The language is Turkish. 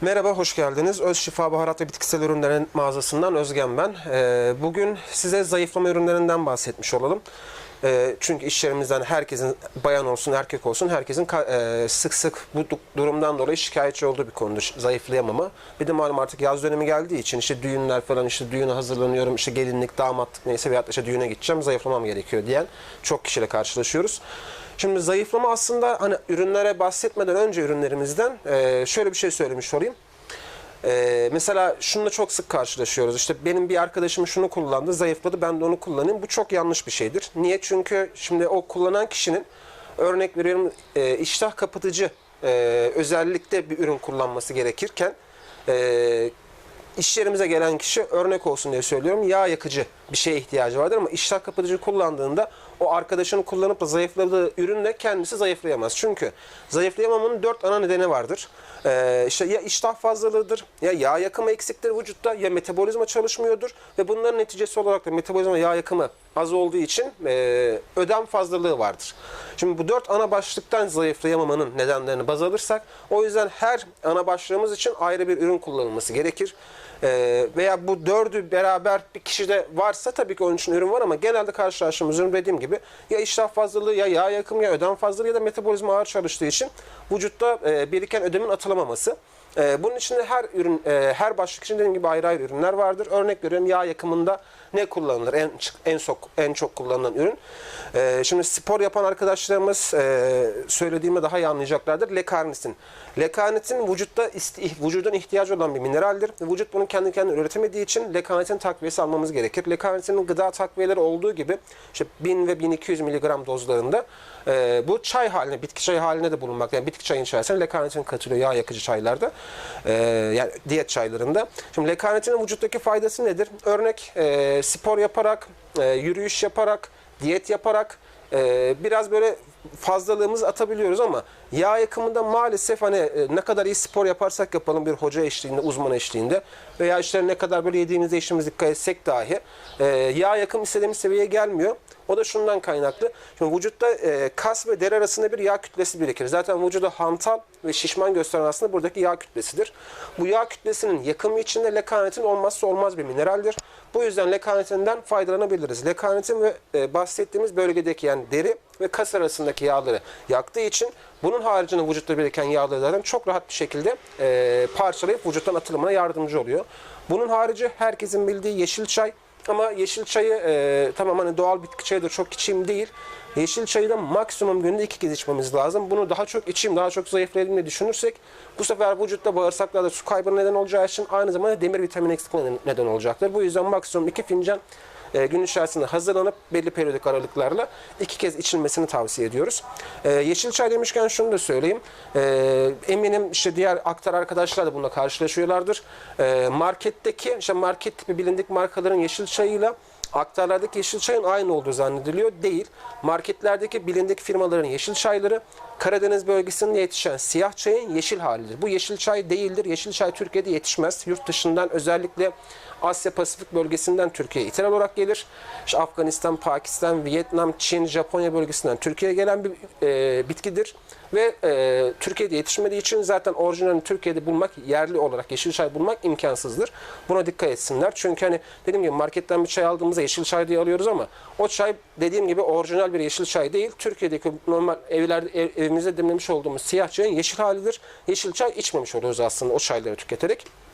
Merhaba, hoş geldiniz. Öz Şifa Baharat ve Bitkisel Ürünlerin mağazasından Özgen ben. Ee, bugün size zayıflama ürünlerinden bahsetmiş olalım. Ee, çünkü iş yerimizden herkesin, bayan olsun erkek olsun, herkesin e, sık sık bu du- durumdan dolayı şikayetçi olduğu bir konudur. Zayıflayamama. Bir de malum artık yaz dönemi geldiği için işte düğünler falan, işte düğüne hazırlanıyorum, işte gelinlik, damatlık neyse veyahut da işte düğüne gideceğim, zayıflamam gerekiyor diyen çok kişiyle karşılaşıyoruz. Şimdi zayıflama aslında hani ürünlere bahsetmeden önce ürünlerimizden e, şöyle bir şey söylemiş olayım. Ee, mesela şununla çok sık karşılaşıyoruz. İşte benim bir arkadaşım şunu kullandı, zayıfladı, ben de onu kullanayım. Bu çok yanlış bir şeydir. Niye? Çünkü şimdi o kullanan kişinin örnek veriyorum e, iştah kapatıcı e, özellikle bir ürün kullanması gerekirken e, iş yerimize gelen kişi örnek olsun diye söylüyorum yağ yakıcı bir şeye ihtiyacı vardır ama iştah kapatıcı kullandığında o arkadaşının kullanıp da zayıfladığı ürünle kendisi zayıflayamaz. Çünkü zayıflayamamanın dört ana nedeni vardır. Ee, işte ya iştah fazlalığıdır, ya yağ yakımı eksiktir vücutta, ya metabolizma çalışmıyordur ve bunların neticesi olarak da metabolizma yağ yakımı az olduğu için e, ödem fazlalığı vardır. Şimdi bu dört ana başlıktan zayıflayamamanın nedenlerini baz alırsak o yüzden her ana başlığımız için ayrı bir ürün kullanılması gerekir. Ee, veya bu dördü beraber bir kişide varsa tabii ki onun için ürün var ama genelde karşılaştığımız ürün dediğim gibi ya iştah fazlalığı ya yağ yakımı ya ödem fazlalığı ya da metabolizma ağır çalıştığı için vücutta e, biriken ödemin atılamaması. Ee, bunun içinde her ürün, e, her başlık için dediğim gibi ayrı ayrı ürünler vardır. Örnek veriyorum yağ yakımında ne kullanılır? En en çok en çok kullanılan ürün. Ee, şimdi spor yapan arkadaşlarımız e, söylediğimi daha iyi anlayacaklardır. Lekarnitin. Lekanitin vücutta vücudun ihtiyacı olan bir mineraldir. Vücut bunu kendi kendine üretemediği için lekanitin takviyesi almamız gerekir. Lekanitinin gıda takviyeleri olduğu gibi işte 1000 ve 1200 miligram dozlarında e, bu çay haline, bitki çayı haline de bulunmak. Yani bitki çayın içerisine lekanitin katılıyor yağ yakıcı çaylarda. E, yani diyet çaylarında. Şimdi lekanitinin vücuttaki faydası nedir? Örnek e, spor yaparak, e, yürüyüş yaparak, diyet yaparak e, biraz böyle fazlalığımızı atabiliyoruz ama yağ yakımında maalesef hani e, ne kadar iyi spor yaparsak yapalım bir hoca eşliğinde, uzman eşliğinde veya işte ne kadar böyle yediğimizde içtiğimize dikkat etsek dahi e, yağ yakım istediğimiz seviyeye gelmiyor. O da şundan kaynaklı. Şimdi vücutta e, kas ve deri arasında bir yağ kütlesi birikir. Zaten vücuda hantal ve şişman gösteren aslında buradaki yağ kütlesidir. Bu yağ kütlesinin yakımı içinde lekanitin olmazsa olmaz bir mineraldir. Bu yüzden lekanitinden faydalanabiliriz. Lekanitin ve bahsettiğimiz bölgedeki yani deri ve kas arasındaki yağları yaktığı için bunun haricinde vücutta biriken yağları zaten çok rahat bir şekilde e, parçalayıp vücuttan atılımına yardımcı oluyor. Bunun harici herkesin bildiği yeşil çay ama yeşil çayı e, tamam hani doğal bitki çayı da çok içeyim değil. Yeşil çayı da maksimum günde iki kez içmemiz lazım. Bunu daha çok içeyim, daha çok zayıflayayım diye düşünürsek bu sefer vücutta bağırsaklarda su kaybına neden olacağı için aynı zamanda demir vitamin eksikliğine neden olacaktır. Bu yüzden maksimum iki fincan e, gün içerisinde hazırlanıp belli periyodik aralıklarla iki kez içilmesini tavsiye ediyoruz. E, yeşil çay demişken şunu da söyleyeyim. E, eminim işte diğer aktar arkadaşlar da bununla karşılaşıyorlardır. E, marketteki işte market tipi bilindik markaların yeşil çayıyla aktarlardaki yeşil çayın aynı olduğu zannediliyor. Değil. Marketlerdeki bilindik firmaların yeşil çayları Karadeniz bölgesinde yetişen siyah çayın yeşil halidir. Bu yeşil çay değildir. Yeşil çay Türkiye'de yetişmez. Yurt dışından özellikle Asya Pasifik bölgesinden Türkiye'ye ithal olarak gelir. İşte Afganistan, Pakistan, Vietnam, Çin, Japonya bölgesinden Türkiye'ye gelen bir e, bitkidir. Ve e, Türkiye'de yetişmediği için zaten orijinalini Türkiye'de bulmak, yerli olarak yeşil çay bulmak imkansızdır. Buna dikkat etsinler. Çünkü hani dediğim gibi marketten bir çay aldığımızda yeşil çay diye alıyoruz ama o çay dediğim gibi orijinal bir yeşil çay değil. Türkiye'deki normal evlerde ev, evimizde demlemiş olduğumuz siyah çayın yeşil halidir. Yeşil çay içmemiş oluyoruz aslında o çayları tüketerek.